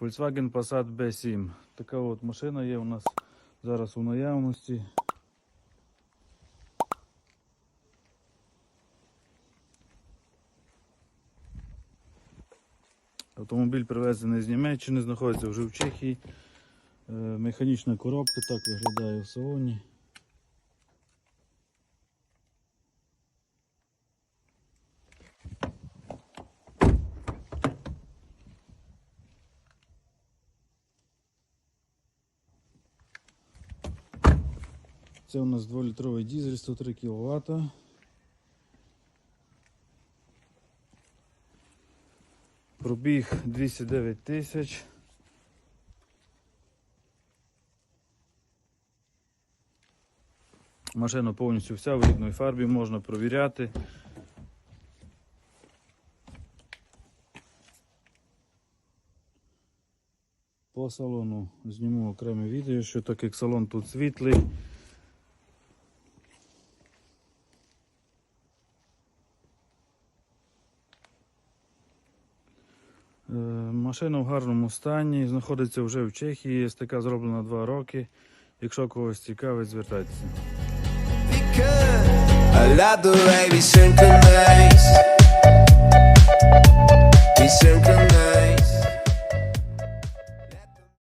Volkswagen Passat B7. Така от машина є у нас зараз у наявності. Автомобіль привезений з Німеччини, знаходиться вже в Чехії. Е, Механічна коробка так виглядає в салоні. Це у нас 2-літровий дизель 103 кВт. Пробіг 209 тисяч. Машина повністю вся в рідній фарбі, можна провіряти. По салону зніму окреме відео, що так як салон тут світлий. Машина в гарному стані, знаходиться вже в Чехії, СТК зроблена 2 роки. Якщо когось цікавить, звертайтеся.